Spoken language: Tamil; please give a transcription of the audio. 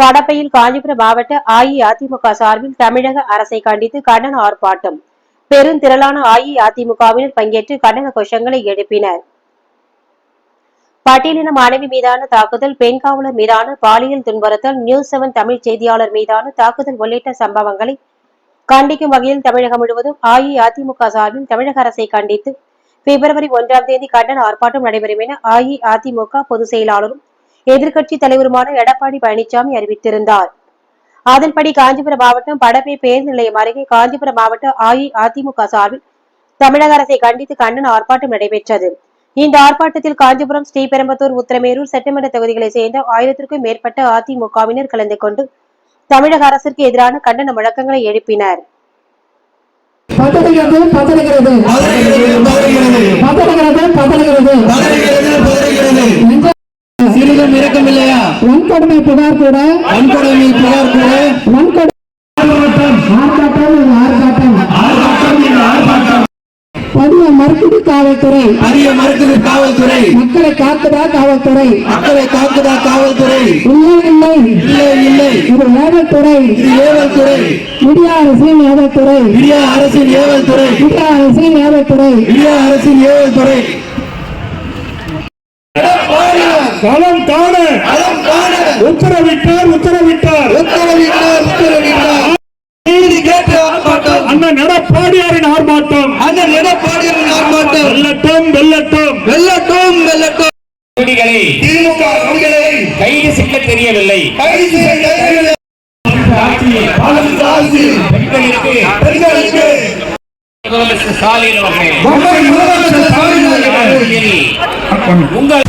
படப்பையில் காஞ்சிபுரம் மாவட்ட அஇஅதிமுக சார்பில் தமிழக அரசை கண்டித்து கண்டன ஆர்ப்பாட்டம். பெருந்திரளான அஇஅதிமுகவினர் பங்கேற்று கண்டன கோஷங்களை எழுப்பினர். பட்டியலின மனைவி மீதான தாக்குதல் பெண் காவலர் மீதான பாலியல் துன்புறுத்தல் நியூஸ் செவன் தமிழ் செய்தியாளர் மீதான தாக்குதல் உள்ளிட்ட சம்பவங்களை கண்டிக்கும் வகையில் தமிழகம் முழுவதும் அஇஅதிமுக சார்பில் தமிழக அரசை கண்டித்து பிப்ரவரி ஒன்றாம் தேதி கண்டன ஆர்ப்பாட்டம் நடைபெறும் என அஇஅதிமுக பொதுச் செயலாளரும் எதிர்க்கட்சி தலைவருமான எடப்பாடி பழனிசாமி அறிவித்திருந்தார். அதன்படி காஞ்சிபுரம் மாவட்டம் படப்பை பேருந்து நிலையம் அருகே காஞ்சிபுரம் மாவட்ட அஇஅதிமுக சார்பில் தமிழக அரசை கண்டித்து கண்டன ஆர்ப்பாட்டம் நடைபெற்றது. இந்த ஆர்ப்பாட்டத்தில் காஞ்சிபுரம் ஸ்ரீபெரும்பத்தூர் உத்திரமேரூர் சட்டமன்ற தொகுதிகளைச் சேர்ந்த ஆயிரத்திற்கும் மேற்பட்ட அதிமுகவினர் கலந்து கொண்டு தமிழக அரசிற்கு எதிரான கண்டன முழக்கங்களை எழுப்பினர். வன்கொடுமை புகார் கூட. வன்கொடுமை புகார் கூட. வன்கொடுமை மறுக்குது காவல்துறை. அறிய மறுக்குது காவல்துறை. மக்களை காக்குதா காவல்துறை? மக்களை காக்குதா காவல்துறை? இல்லை இல்லை. இல்லை இல்லை. இது ஏவல்துறை. இது ஏவல் துறை இந்திய அரசின் ஏவல்துறை. இந்திய அரசின் ஏவல் துறை இந்திய அரசின் ஏவல்துறை. இந்திய அரசின் ஏவல் துறை களம் காண. களம் காண. உத்தரவிட்டார். உத்தரவிட்டார் உத்தரவிட்டார். உத்தரவிட்டார் நீதி கேட்டு ஆர்ப்பாட்டம். அண்ணன் எடப்பாடியாரின் ஆர்ப்பாட்டம். அந்த திமுக கொள்கைகளை கைது செய்ய தெரியவில்லை. கைது செய்ய பெண்களுக்கு பெண்களுக்கு. முதலமைச்சர் ஸ்டாலின் அவர்கள். உங்கள்